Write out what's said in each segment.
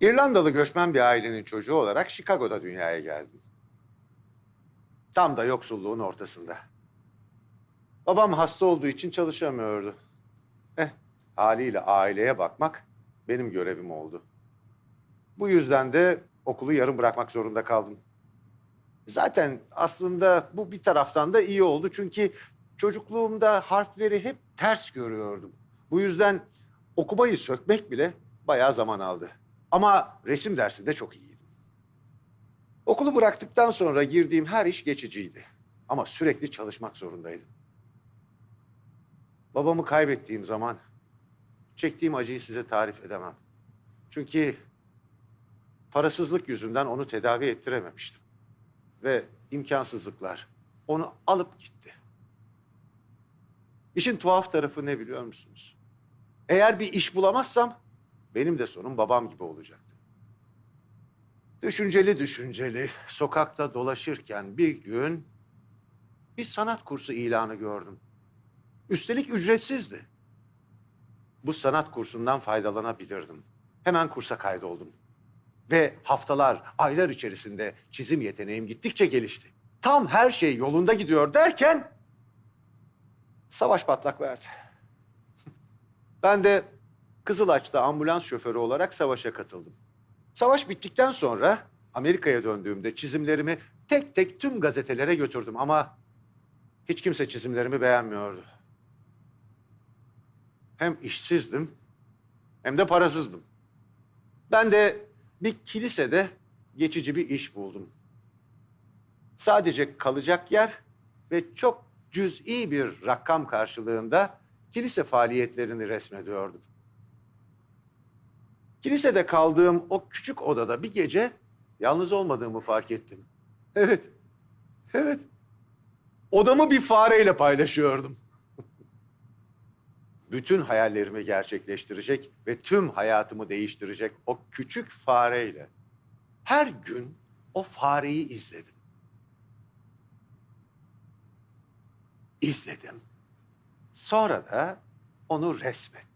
İrlandalı göçmen bir ailenin çocuğu olarak Chicago'da dünyaya geldim. Tam da yoksulluğun ortasında. Babam hasta olduğu için çalışamıyordu. Eh, haliyle aileye bakmak benim görevim oldu. Bu yüzden de okulu yarım bırakmak zorunda kaldım. Zaten aslında bu bir taraftan da iyi oldu çünkü çocukluğumda harfleri hep ters görüyordum. Bu yüzden okumayı sökmek bile bayağı zaman aldı. Ama resim dersinde çok iyiydim. Okulu bıraktıktan sonra girdiğim her iş geçiciydi. Ama sürekli çalışmak zorundaydım. Babamı kaybettiğim zaman çektiğim acıyı size tarif edemem. Çünkü parasızlık yüzünden onu tedavi ettirememiştim. Ve imkansızlıklar onu alıp gitti. İşin tuhaf tarafı ne biliyor musunuz? Eğer bir iş bulamazsam benim de sonum babam gibi olacaktı. Düşünceli düşünceli sokakta dolaşırken bir gün bir sanat kursu ilanı gördüm. Üstelik ücretsizdi. Bu sanat kursundan faydalanabilirdim. Hemen kursa kaydoldum. Ve haftalar, aylar içerisinde çizim yeteneğim gittikçe gelişti. Tam her şey yolunda gidiyor derken savaş patlak verdi. Ben de Kızılaç'ta ambulans şoförü olarak savaşa katıldım. Savaş bittikten sonra Amerika'ya döndüğümde çizimlerimi tek tek tüm gazetelere götürdüm ama hiç kimse çizimlerimi beğenmiyordu. Hem işsizdim hem de parasızdım. Ben de bir kilisede geçici bir iş buldum. Sadece kalacak yer ve çok cüz'i bir rakam karşılığında kilise faaliyetlerini resmediyordum. Kilisede kaldığım o küçük odada bir gece yalnız olmadığımı fark ettim. Evet, evet. Odamı bir fareyle paylaşıyordum. Bütün hayallerimi gerçekleştirecek ve tüm hayatımı değiştirecek o küçük fareyle. Her gün o fareyi izledim. İzledim. Sonra da onu resmettim.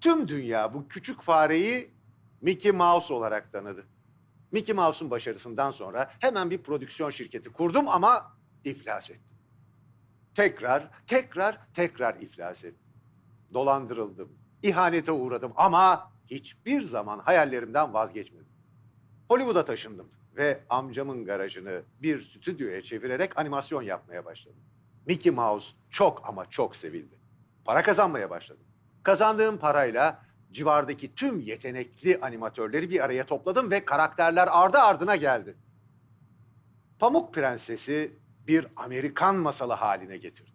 Tüm dünya bu küçük fareyi Mickey Mouse olarak tanıdı. Mickey Mouse'un başarısından sonra hemen bir prodüksiyon şirketi kurdum ama iflas ettim. Tekrar, tekrar, tekrar iflas ettim. Dolandırıldım, ihanete uğradım ama hiçbir zaman hayallerimden vazgeçmedim. Hollywood'a taşındım ve amcamın garajını bir stüdyoya çevirerek animasyon yapmaya başladım. Mickey Mouse çok ama çok sevildi. Para kazanmaya başladım. Kazandığım parayla civardaki tüm yetenekli animatörleri bir araya topladım ve karakterler ardı ardına geldi. Pamuk Prenses'i bir Amerikan masalı haline getirdim.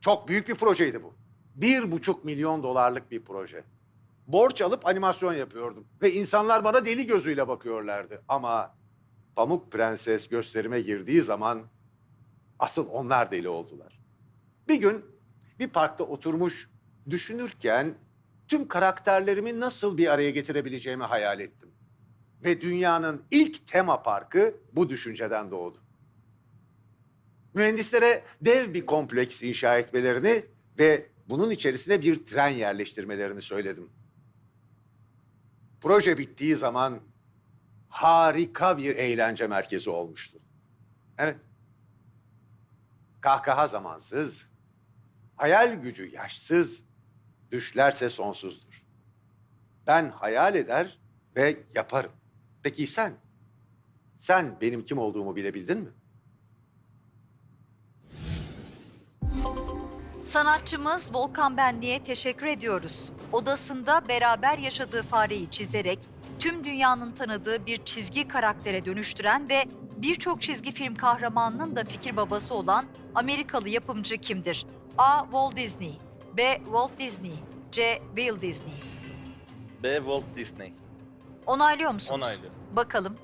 Çok büyük bir projeydi bu. Bir buçuk milyon dolarlık bir proje. Borç alıp animasyon yapıyordum ve insanlar bana deli gözüyle bakıyorlardı. Ama Pamuk Prenses gösterime girdiği zaman asıl onlar deli oldular. Bir gün bir parkta oturmuş düşünürken tüm karakterlerimi nasıl bir araya getirebileceğimi hayal ettim. Ve dünyanın ilk tema parkı bu düşünceden doğdu. Mühendislere dev bir kompleks inşa etmelerini ve bunun içerisine bir tren yerleştirmelerini söyledim. Proje bittiği zaman harika bir eğlence merkezi olmuştu. Evet. Kahkaha zamansız, hayal gücü yaşsız, düşlerse sonsuzdur. Ben hayal eder ve yaparım. Peki sen? Sen benim kim olduğumu bilebildin mi? Sanatçımız Volkan Benli'ye teşekkür ediyoruz. Odasında beraber yaşadığı fareyi çizerek tüm dünyanın tanıdığı bir çizgi karaktere dönüştüren ve birçok çizgi film kahramanının da fikir babası olan Amerikalı yapımcı kimdir? A. Walt Disney B. Walt Disney C. Bill Disney B. Walt Disney. Onaylıyor musunuz? Onaylıyorum. Bakalım.